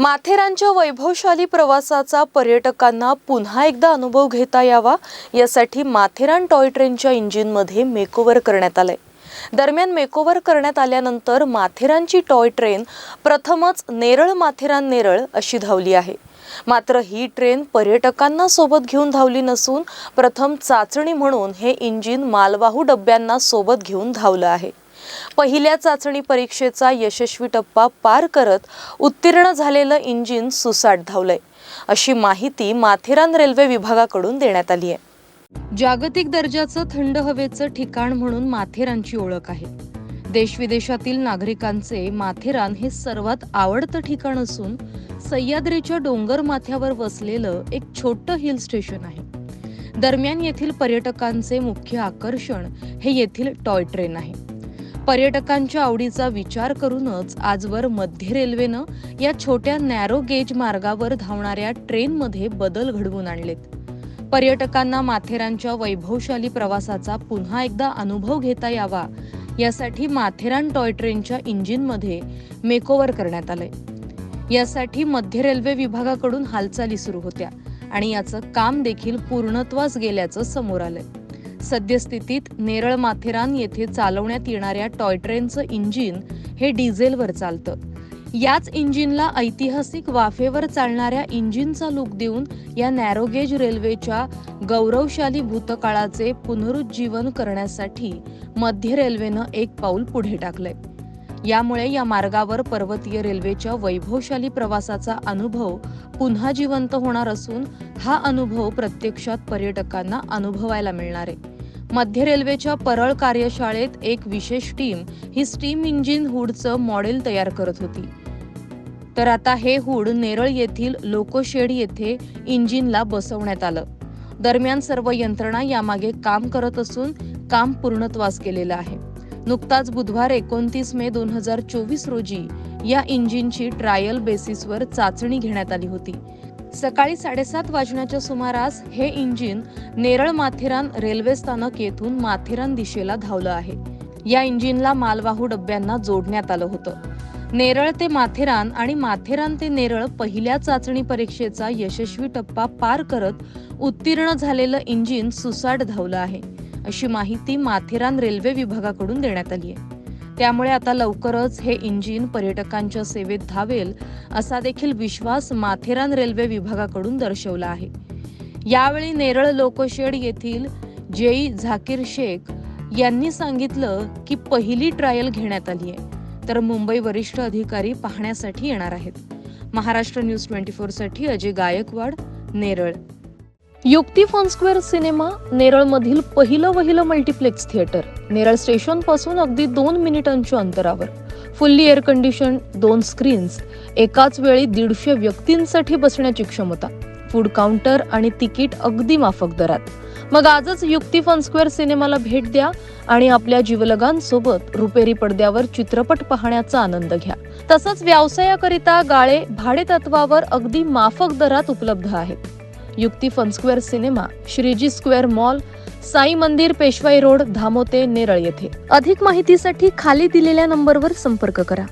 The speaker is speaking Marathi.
माथेरानच्या वैभवशाली प्रवासाचा पर्यटकांना पुन्हा एकदा अनुभव घेता यावा यासाठी माथेरान टॉय ट्रेनच्या इंजिनमध्ये मेकओव्हर करण्यात आलंय. दरम्यान मेकओव्हर करण्यात आल्यानंतर माथेरानची टॉय ट्रेन प्रथमच नेरळ माथेरान नेरळ अशी धावली आहे. मात्र ही ट्रेन पर्यटकांना सोबत घेऊन धावली नसून प्रथम चाचणी म्हणून हे इंजिन मालवाहू डब्यांना सोबत घेऊन धावलं आहे. पहिल्या चाचणी परीक्षेचा यशस्वी टप्पा पार करत उत्तीर्ण झालेलं इंजिन सुसाट धावलंय. अशी माहिती माथेरान रेल्वे विभागाकडून देण्यात आली आहे जागतिक दर्जाचं थंड हवेचं ठिकाण म्हणून माथेरानची ओळख आहे. देशविदेशातील नागरिकांचे माथेरान हे सर्वात आवडतं ठिकाण असून सह्याद्रीच्या डोंगर माथ्यावर वसलेलं एक छोटं हिल स्टेशन आहे. दरम्यान येथील पर्यटकांचे मुख्य आकर्षण हे येथील टॉय ट्रेन आहे. पर्यटकांच्या आवडीचा विचार करूनच आजवर मध्य रेल्वेनं या छोट्या नॅरो गेज मार्गावर धावणाऱ्या ट्रेनमध्ये बदल घडवून आणलेत. पर्यटकांना माथेरानच्या वैभवशाली प्रवासाचा पुन्हा एकदा अनुभव घेता यावा यासाठी माथेरान टॉय ट्रेनच्या इंजिनमध्ये मेकओव्हर करण्यात आलंय. यासाठी मध्य रेल्वे विभागाकडून हालचाली सुरू होत्या आणि याचं काम देखील पूर्णत्वास गेल्याचं समोर आलंय. सद्यस्थितीत नेरळ माथेरान येथे चालवण्यात येणाऱ्या टॉय ट्रेनचं इंजिन हे डिझेलवर चालतं. याच इंजिनला ऐतिहासिक वाफेवर चालणाऱ्या इंजिनचा लूक देऊन या नॅरोगेज रेल्वेच्या गौरवशाली भूतकाळाचे पुनरुज्जीवन करण्यासाठी मध्य रेल्वेनं एक पाऊल पुढे टाकलंय. यामुळे या मार्गावर पर्वतीय रेल्वेच्या वैभवशाली प्रवासाचा अनुभव पुन्हा जिवंत होणार असून हा अनुभव प्रत्यक्षात पर्यटकांना अनुभवायला मिळणार आहे. मध्य रेल्वेच्या परळ कार्यशाळेत एक विशेष टीम ही स्टीम इंजिन हुडचं मॉडेल तयार करत होती. तर आता हे हुड नेरळ येथील लोकोशेड येथे इंजिनला बसवण्यात आलं. दरम्यान सर्व यंत्रणा यामागे काम करत असून काम पूर्णत्वास गेलेलं आहे. नुकताच बुधवार एकोणतीस मे दोन हजार चोवीस रोजी या इंजिनची ट्रायल बेसिसवर चाचणी घेण्यात आली होती. सकाळी साडेसात वाजण्याच्या सुमारास हे इंजिन नेरळ माथेरान रेल्वे स्थानक येथून माथेरान दिशेला धावलं आहे. या इंजिनला मालवाहू डब्यांना जोडण्यात आलं होतं. नेरळ ते माथेरान आणि माथेरान ते नेरळ पहिल्या चाचणी परीक्षेचा यशस्वी टप्पा पार करत उत्तीर्ण झालेलं इंजिन सुसाट धावलं आहे. अशी माहिती माथेरान रेल्वे विभागाकडून देण्यात आली आहे. त्यामुळे आता लवकरच हे इंजिन पर्यटकांच्या सेवेत धावेल असा देखील विश्वास माथेरान रेल्वे विभागाकडून दर्शवला आहे. यावेळी नेरळ लोकोशेड येथील जेई झाकीर शेख यांनी सांगितलं की पहिली ट्रायल घेण्यात आली आहे. तर मुंबई वरिष्ठ अधिकारी पाहण्यासाठी येणार आहेत. महाराष्ट्र न्यूज ट्वेंटी फोरसाठी Ajay Gaikwad Neral. Yukti fun square cinema नेरळमधील पहिलं वहिलं मल्टिप्लेक्स थिएटर नेरळ स्टेशनपासून अगदी दोन मिनिटांच्या अंतरावर. फुल्ली एअर कंडिशन दोन स्क्रीन्स एकाच वेळी दीडशे व्यक्तींसाठी बसण्याची क्षमता. फूड काउंटर आणि तिकीट अगदी माफक दरात. मग आजच युक्ती फन स्क्वेअर सिनेमाला भेट द्या आणि आपल्या जीवलगांसोबत रुपेरी पडद्यावर चित्रपट पाहण्याचा आनंद घ्या. तसंच व्यवसायाकरिता गाळे भाडे तत्वावर अगदी माफक दरात उपलब्ध आहेत. Yukti fun square cinema Shreeji square mall Sai Mandir Peshwai road धामोते Neral येथे. अधिक माहितीसाठी खाली दिलेल्या नंबरवर संपर्क करा.